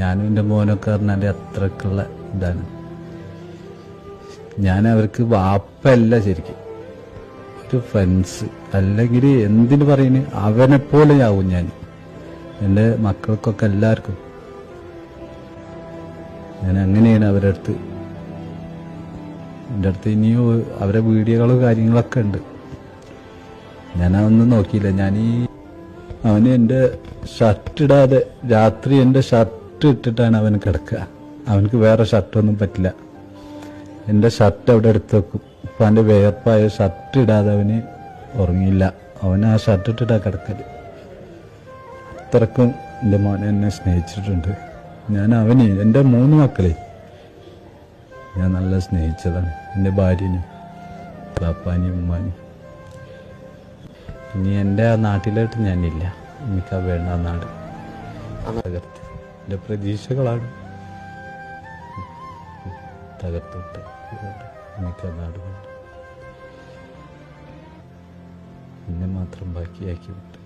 ഞാനും എന്റെ മോനൊക്കെ പറഞ്ഞാൽ അത്രക്കുള്ള ഇതാണ്. ഞാൻ അവർക്ക് വാപ്പല്ല ശരിക്കും. ഒരു ഫ്രണ്ട്സ് അല്ലെങ്കിൽ എന്തിനു പറയുന്നത് അവനെപ്പോലെ പോലെ ആവും ഞാൻ. എന്റെ മക്കൾക്കൊക്കെ എല്ലാവർക്കും. ഞാൻ അങ്ങനെയാണ് അവരുടെ അടുത്ത്. എന്റെ അടുത്ത് ഇനിയും അവരെ വീഡിയോകളും കാര്യങ്ങളൊക്കെ ഉണ്ട്. ഞാൻ അതൊന്നും നോക്കിയില്ല. ഞാൻ ഈ അവന് എന്റെ ഷർട്ട് ഇടാതെ രാത്രി എന്റെ ഷർട്ട് ഇട്ടിട്ടാണ് അവൻ കിടക്കുക. അവനക്ക് വേറെ ഷർട്ടൊന്നും പറ്റില്ല. എന്റെ ഷർട്ട് അവിടെ എടുത്ത് വെക്കും. അപ്പം അവന്റെ വേർപ്പായ ഷർട്ട് ഇടാതെ അവന് ഉറങ്ങിയില്ല. അവൻ ആ ഷർട്ട് ഇട്ടിട്ടാ കിടക്കൽ. അത്രക്കും എന്റെ മോനെ എന്നെ സ്നേഹിച്ചിട്ടുണ്ട്. ഞാൻ അവന് എന്റെ മൂന്ന് മക്കളെ ഞാൻ നല്ല സ്നേഹിച്ചതാണ്. എന്റെ ഭാര്യനെയും പാപ്പാനെയും ഉമ്മാനെയും ഇനി എന്റെ ആ നാട്ടിലോട്ട് ഞാനില്ല. എനിക്ക് ആ വേണ്ട നാട്. തകർത്ത് എന്റെ പ്രതീക്ഷകളാണ്. തകർത്തോട്ട് എനിക്ക് നാടുകൊണ്ട് എന്നെ മാത്രം ബാക്കിയാക്കി വിട്ടു